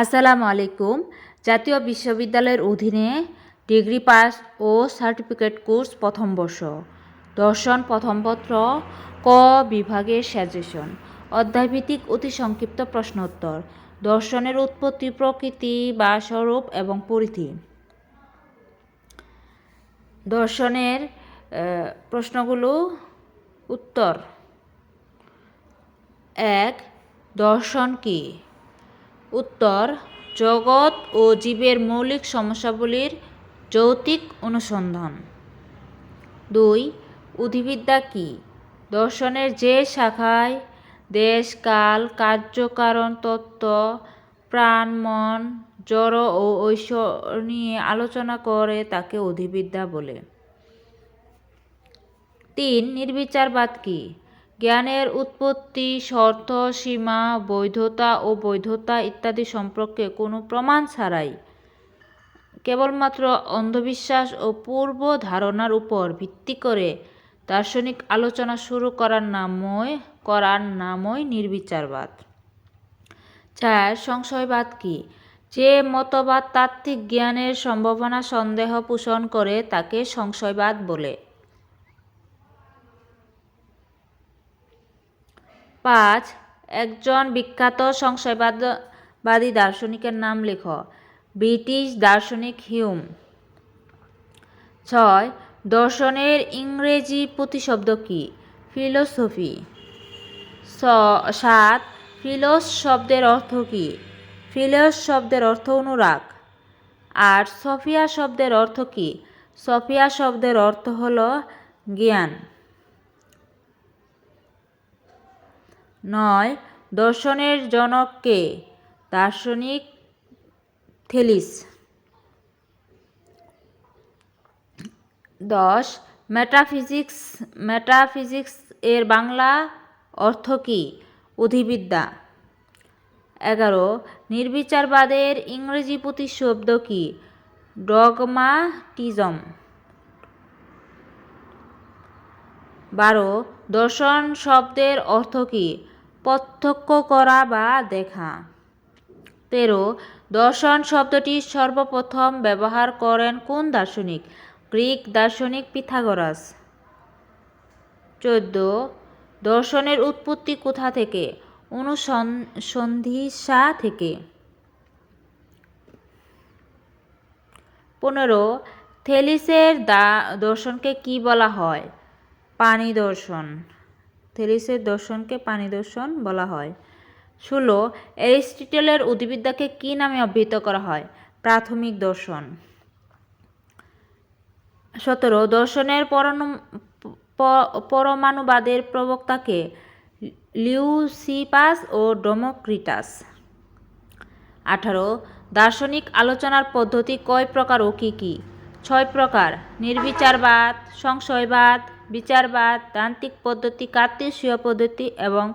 আসসালামু আলাইকুম। জাতীয় বিশ্ববিদ্যালয়ের অধীনে ডিগ্রি পাস ও সার্টিফিকেট কোর্স প্রথম বর্ষ। দর্শন প্রথম পত্র ক বিভাগের সাজেশন। অধ্যায়ভিত্তিক অতি সংক্ষিপ্ত প্রশ্নোত্তর। দর্শনের উৎপত্তি প্রকৃতি বা স্বরূপ এবং পরিধি। দর্শনের প্রশ্নগুলো উত্তর। এক, দর্শন কি? উত্তর, জগৎ ও জীবের মৌলিক সমস্যাবলীর যৌতিক অনুসন্ধান। দুই, উদ্ভিদবিদ্যা কি? দর্শনের যে শাখায় দেশ, কাল কার্যকারণ তত্ত্ব, প্রাণ, মন, জড় ও ঐশ্বর নিয়ে আলোচনা করে তাকে অধিবিদ্যা বলে। তিন, নির্বিচারবাদ কি? জ্ঞানের উৎপত্তি, শর্ত, সীমা, বৈধতা ও বৈধতা ইত্যাদি সম্পর্কে কোনো প্রমাণ ছাড়াই কেবলমাত্র অন্ধবিশ্বাস ও পূর্ব ধারণার উপর ভিত্তি করে দার্শনিক আলোচনা শুরু করার নামই করার নামই নির্বিচারবাদ। চার, সংশয়বাদ কি? যে মতবাদ তাত্ত্বিক জ্ঞানের সম্ভাবনা সন্দেহ পোষণ করে তাকে সংশয়বাদ বলে। পাঁচ, একজন বিখ্যাত সংশয়বাদী দার্শনিকের নাম লেখ। ব্রিটিশ দার্শনিক হিউম। ছয়, দর্শনের ইংরেজি প্রতিশব্দ কি? ফিলোসফি। সাত, ফিলোস শব্দের অর্থ কি? ফিলোস শব্দের অর্থ অনুরাগ। আর সফিয়া শব্দের অর্থ কি? সফিয়া শব্দের অর্থ হলো জ্ঞান। নয়, দর্শনের জনককে দার্শনিক থেলিস। দশ মেটাফিজিক্স মেটাফিজিক্স এর বাংলা অর্থ কি? অধিবিদ্যা এগারো, নির্বিচারবাদের ইংরেজি প্রতিশব্দ কি? ডগমাটিজম। বারো, দর্শন শব্দের অর্থ কি? প্রত্যক্ষ করা বা দেখা। তেরো, দর্শন শব্দটি সর্বপ্রথম ব্যবহার করেন কোন দার্শনিক? গ্রিক দার্শনিক পিথাগোরাস। চোদ্দ, দর্শনের উৎপত্তি কোথা থেকে? অনুসন্ধিসা থেকে। পনেরো, থেলিসের দা, দর্শনকে কি বলা হয়? পানি দর্শন। থেলিসের দর্শনকে পানি দর্শন বলা হয়। ষোলো অ্যারিস্টটলের উদ্ভিদবিদ্যাকে কি নামে অভিহিত করা হয়? প্রাথমিক দর্শন। সতেরো, দর্শনের পরণ- পরমাণুবাদের প্রবক্তাকে লিউসিপাস ও ডেমোক্রিটাস। আঠারো, দার্শনিক আলোচনার পদ্ধতি কয় প্রকার ও কী কী? ছয় প্রকার, নির্বিচারবাদ, সংশয়বাদ বিচারবাদ, তান্ত্রিক পদ্ধতি কার্তেশীয় পদ্ধতি এবং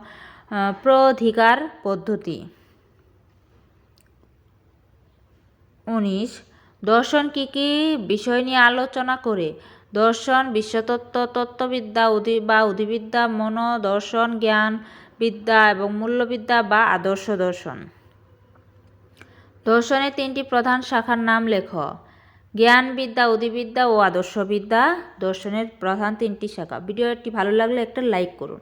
প্রধিকার পদ্ধতি। উনিশ, দর্শন কী কী বিষয় নিয়ে আলোচনা করে? দর্শন, বিশ্বতত্ত্ব, তত্ত্ববিদ্যা বা উদ্ভিদবিদ্যা মনোদর্শন জ্ঞান বিদ্যা এবং মূল্যবিদ্যা বা আদর্শ দর্শন। দর্শনের তিনটি প্রধান শাখার নাম লেখ। জ্ঞানবিদ্যা অধিবিদ্যা ও আদর্শবিদ্যা দর্শনের প্রধান তিনটি শাখা। ভিডিওটি ভালো লাগলে একটা লাইক করুন।